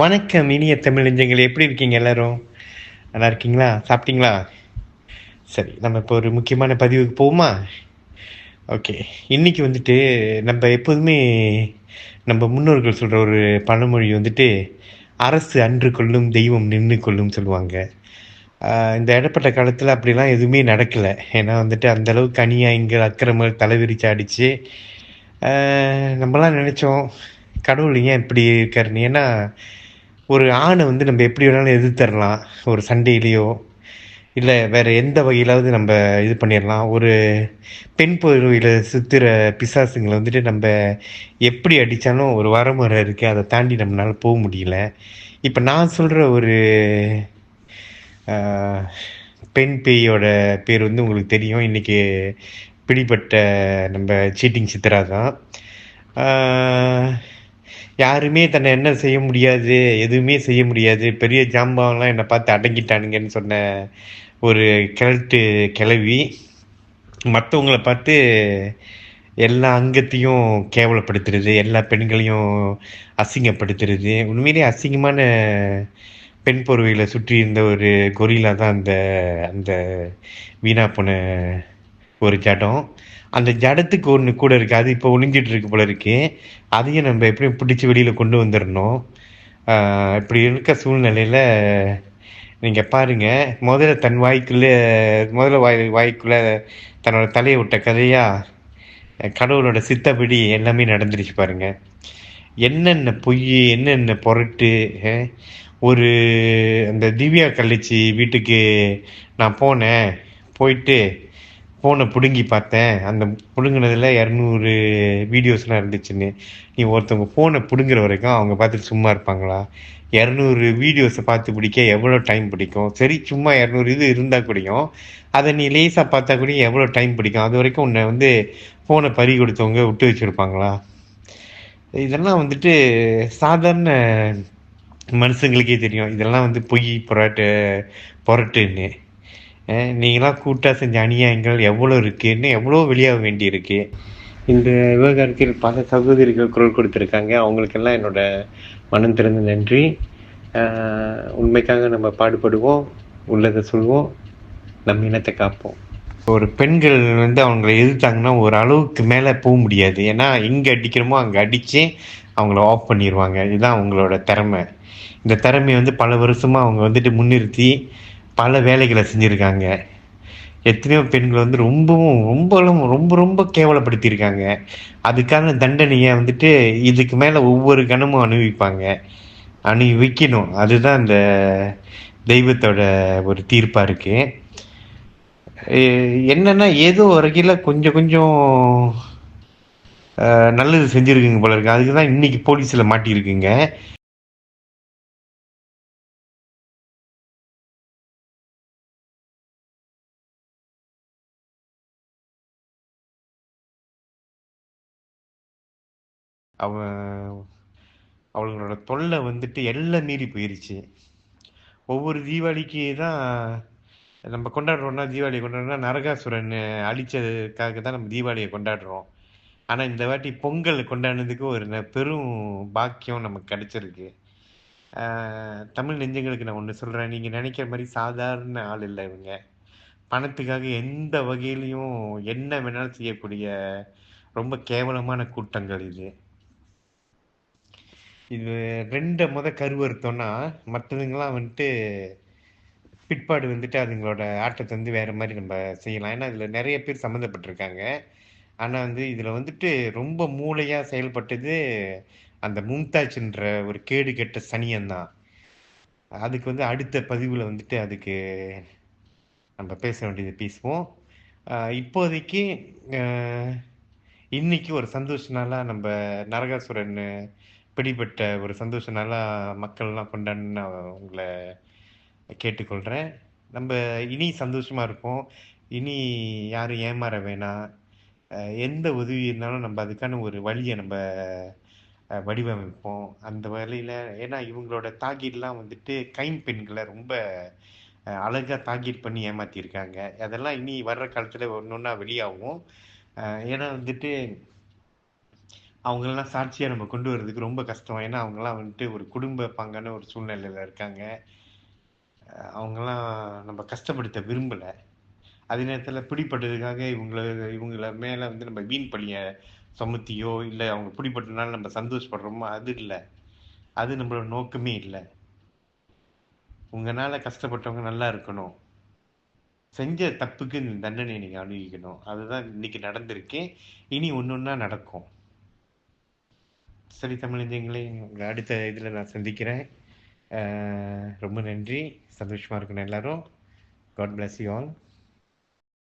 வணக்கம் இனிய தமிழ் நெஞ்சங்கள் எப்படி இருக்கீங்க எல்லாரும்? நல்லா இருக்கீங்களா? சாப்பிட்டீங்களா? சரி நம்ம இப்போ ஒரு முக்கியமான பதிவுக்கு போவோமா? ஓகே இன்னைக்கு வந்துட்டு நம்ம எப்போதுமே நம்ம முன்னோர்கள் சொல்கிற ஒரு பழமொழி வந்துட்டு அரசு அன்று கொள்ளும் தெய்வம் நின்று கொள்ளும் சொல்லுவாங்க. இந்த இடப்பட்ட காலத்தில் அப்படிலாம் எதுவுமே நடக்கலை. ஏன்னா வந்துட்டு அந்த அளவுக்கு அநியாயங்கள் அக்கிரமங்கள் தலைவிரிச்சு அடித்து ஆஹ் நம்மலாம் நினச்சோம் கடவுள் ஏன் இப்படி இருக்காருன்னு? ஏன்னா ஒரு ஆணை வந்து நம்ம எப்படி வேணாலும் எதிர்த்தரலாம் ஒரு சண்டையிலையோ இல்லை வேறு எந்த வகையிலாவது நம்ம இது பண்ணிடலாம் ஒரு பெண் பொருவியில் சுற்றுற பிசாசுங்களை வந்துட்டு நம்ம எப்படி அடித்தாலும் ஒரு வரமுறை இருக்குது அதை தாண்டி நம்மளால போக முடியல. இப்போ நான் சொல்கிற ஒரு பெண் பேயோட பேர் வந்து உங்களுக்கு தெரியும். இன்றைக்கி பிடிப்பட்ட நம்ம சீட்டிங் சித்ரா தான். யாருமே தன்னை என்ன செய்ய முடியாது எதுவுமே செய்ய முடியாது. பெரிய ஜாம்பவன்லாம் என்னை பார்த்து அடங்கிட்டானுங்கன்னு சொன்ன ஒரு கிழட்டு கிளவி மற்றவங்கள பார்த்து எல்லா அங்கத்தையும் கேவலப்படுத்துறது எல்லா பெண்களையும் அசிங்கப்படுத்துறது. உண்மையிலேயே அசிங்கமான பெண் பொறுவையில் சுற்றி இருந்த ஒரு கொரிலா தான் அந்த அந்த வீணா போன ஒரு ஜடம். அந்த ஜடத்துக்கு ஒன்று கூட இருக்குது அது இப்போ ஒளிஞ்சிட்டு இருக்கு போல இருக்கு. அதையும் நம்ம எப்படியும் பிடிச்சி வெளியில் கொண்டு வந்துடணும் இப்படி இருக்க சூழ்நிலையில் நீங்கள் பாருங்கள் முதல்ல தன் வாய்க்குள்ளே முதல்ல வாய் வாய்க்குள்ளே தன்னோட தலையை விட்ட கதையாக கடவுளோட சித்தப்படி எல்லாமே நடந்துருச்சு பாருங்கள் என்னென்ன பொய் என்னென்ன பொருட்டு ஒரு அந்த திவ்யா கழிச்சு வீட்டுக்கு நான் போனேன். போயிட்டு ஃபோனை பிடுங்கி பார்த்தேன். அந்த பிடுங்கினதில் இரநூறு வீடியோஸ்லாம் இருந்துச்சுன்னு. நீ ஒருத்தவங்க ஃபோனை பிடுங்குற வரைக்கும் அவங்க பார்த்துட்டு சும்மா இருப்பாங்களா? இரநூறு வீடியோஸை பார்த்து பிடிக்க எவ்வளோ டைம் பிடிக்கும்? சரி சும்மா இரநூறு இது இருந்தால் கூடயும் அதை நீ லேசாக பார்த்தா கூட எவ்வளோ டைம் பிடிக்கும்? அது வரைக்கும் உன்னை வந்து ஃபோனை பறி கொடுத்தவங்க விட்டு வச்சுருப்பாங்களா? இதெல்லாம் வந்துட்டு சாதாரண மனுஷங்களுக்கே தெரியும். இதெல்லாம் வந்து பொய் புரட்டு புரட்டுன்னு. நீங்களாம் கூட்டாக செஞ்ச அநியாயங்கள் எவ்வளோ இருக்குன்னு எவ்வளோ வெளியாக வேண்டியிருக்கு. இந்த விவகாரத்தில் பல சகோதரிகள் குரல் கொடுத்துருக்காங்க. அவங்களுக்கெல்லாம் என்னோட மனம் திறந்த நன்றி. உண்மைக்காக நம்ம பாடுபடுவோம். உள்ளதை சொல்வோம். நம்ம இனத்தை காப்போம். ஒரு பெண்கள் வந்து அவங்கள எதிர்த்தாங்கன்னா ஒரு அளவுக்கு மேலே போக முடியாது. ஏன்னா எங்கே அடிக்கிறோமோ அங்கே அடித்து அவங்கள ஆஃப் பண்ணிடுவாங்க இதுதான் அவங்களோட திறமை. இந்த திறமையை வந்து பல வருஷமாக அவங்க வந்துட்டு முன்னிறுத்தி பல வேலைகளை செஞ்சுருக்காங்க. எத்தனையோ பெண்கள் வந்து ரொம்பவும் ரொம்ப ரொம்ப ரொம்ப கேவலப்படுத்தியிருக்காங்க. அதுக்கான தண்டனையை வந்துட்டு இதுக்கு மேலே ஒவ்வொரு கணமும் அனுபவிப்பாங்க அனுபவிக்கணும் அதுதான் அந்த தெய்வத்தோட ஒரு தீர்ப்பாக இருக்குது என்னன்னா ஏதோ வரைக்கும் கொஞ்சம் கொஞ்சம் நல்லது செஞ்சுருக்குங்க போல இருக்கு. அதுக்கு தான் இன்னைக்கு போலீஸில் மாட்டியிருக்குங்க. அவன் அவங்களோட தொல்லை வந்துட்டு எல்லாம் மீறி போயிருச்சு. ஒவ்வொரு தீபாவளிக்கு தான் நம்ம கொண்டாடுறோம்னா தீபாவளி கொண்டாடுறோம்னா நரகாசுரன் அழிச்சதுக்காக தான் நம்ம தீபாவளியை கொண்டாடுறோம். ஆனால் இந்த வாட்டி பொங்கல் கொண்டாடுனதுக்கு ஒரு ந- பெரும் பாக்கியம் நமக்கு கிடைச்சிருக்கு. தமிழ் நெஞ்சங்களுக்கு நான் ஒன்று சொல்கிறேன் நீங்கள் நினைக்கிற மாதிரி சாதாரண ஆள் இல்லை இவங்க. பணத்துக்காக எந்த வகையிலையும் என்ன வேணாலும் செய்யக்கூடிய ரொம்ப கேவலமான கூட்டங்கள் இது. இது ரெண்டை முத கருவறுத்தோம்னா மற்றதுங்கெல்லாம் வந்துட்டு பிற்பாடு வந்துட்டு அதுங்களோட ஆட்டத்தை வந்து வேறு மாதிரி நம்ம செய்யலாம். ஏன்னா இதில் நிறைய பேர் சம்மந்தப்பட்டிருக்காங்க. ஆனால் வந்து இதில் வந்துட்டு ரொம்ப மூளையாக செயல்பட்டது அந்த மும்தாஜ்ன்ற ஒரு கேடு கெட்ட சனியன்தான். அதுக்கு வந்து அடுத்த பதிவில் வந்துட்டு அதுக்கு நம்ம பேச வேண்டியது பேசுவோம். இப்போதைக்கு இன்னைக்கு ஒரு சந்தோஷ நாளாக நம்ம நரகாசுரன் பிடிபட்ட ஒரு சந்தோஷம் நல்லா மக்கள்லாம் கொண்டாடுன்னு நான் உங்களை கேட்டுக்கொள்கிறேன் நம்ம இனி சந்தோஷமாக இருப்போம். இனி யாரும் ஏமாற வேணாம். எந்த உதவி இருந்தாலும் நம்ம அதுக்கான ஒரு வழியை நம்ம வடிவமைப்போம். அந்த வழியில் ஏன்னா இவங்களோட தாக்கீட்லாம் வந்துட்டு கைம்பெண்களை ரொம்ப அழகாக அழகா தாக்கீட் பண்ணி ஏமாற்றிருக்காங்க அதெல்லாம் இனி வர்ற காலத்தில் ஒன்று ஒன்றா வெளியாகும் ஏன்னா வந்துட்டு அவங்களெல்லாம் சாட்சியாக நம்ம கொண்டு வர்றதுக்கு ரொம்ப கஷ்டம். ஏன்னா, அவங்கெல்லாம் வந்துட்டு ஒரு குடும்ப பங்கான ஒரு சூழ்நிலையில் இருக்காங்க. அவங்கெல்லாம் நம்ம கஷ்டப்படுத்த விரும்பலை அதே நேரத்தில் பிடிப்பட்டதுக்காக இவங்கள இவங்கள மேலே வந்து நம்ம வீண் பழிய சுமத்தியோ, இல்லை அவங்க பிடிப்பட்டனால நம்ம சந்தோஷப்படுறோமோ, அது இல்லை அது நம்மளோட நோக்கமே இல்லை உங்களால் கஷ்டப்பட்டவங்க நல்லா இருக்கணும். செஞ்ச தப்புக்கு இந்த தண்டனைய நீங்க அனுபவிக்கணும். அதுதான் இன்னைக்கு நடந்திருக்கு. இனி ஒன்று ஒன்றா நடக்கும். சரி தமிழஞ்சங்களே, உங்களை அடுத்த இதில் நான் சந்திக்கிறேன். ரொம்ப நன்றி. சந்தோஷமாக இருக்கணும் எல்லாரும். God bless you all.